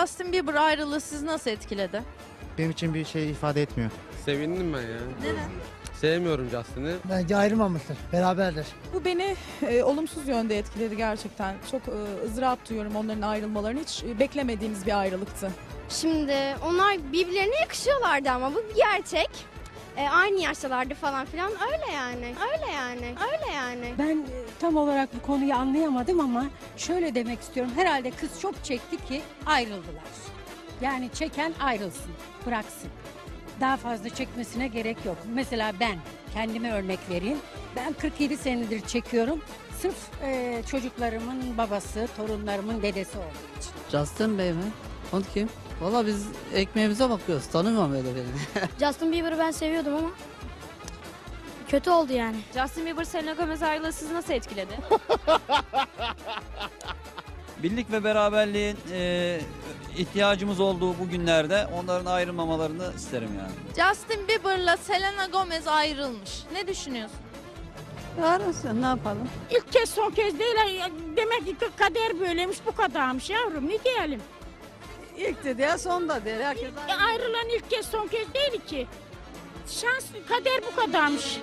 Justin Bieber ayrılığı sizi nasıl etkiledi? Benim için bir şey ifade etmiyor. Sevindim ben ya. Neden? Sevmiyorum Justin'i. Bence ayrılmamıştır. Beraberdir. Bu beni e, olumsuz yönde etkiledi gerçekten. Çok e, ızdırap duyuyorum onların ayrılmalarını. Hiç e, beklemediğimiz bir ayrılıktı. Şimdi onlar birbirlerine yakışıyorlardı ama bu bir gerçek. E, aynı yaştalardı falan filan. Öyle yani. Öyle yani. Öyle yani. Ben e, tam olarak bu konuyu anlayamadım ama şöyle demek istiyorum. Herhalde kız çok çekti ki ayrıldılar. Yani çeken ayrılsın, bıraksın. Daha fazla çekmesine gerek yok. Mesela ben kendime örnek vereyim. Ben 47 senedir çekiyorum. Sırf e, çocuklarımın babası, torunlarımın dedesi olduğu için. Justin Bey mi? O kim? Valla biz ekmeğimize bakıyoruz. Tanımıyorum öyle beni. Justin Bieber'ı ben seviyordum ama kötü oldu yani. Justin Bieber Selena Gomez ayrılığı sizi nasıl etkiledi? Birlik ve beraberliğin e, ihtiyacımız olduğu bu günlerde onların ayrılmamalarını isterim yani. Justin Bieber'la Selena Gomez ayrılmış. Ne düşünüyorsun? Arasın ne yapalım? İlk kez son kez değil. Demek ki kader böyleymiş bu kadarmış yavrum ne diyelim. İlk dedi ya son da dedi. Herkes E, ayrılan ilk kez son kez değil ki. Şans kader bu kadarmış.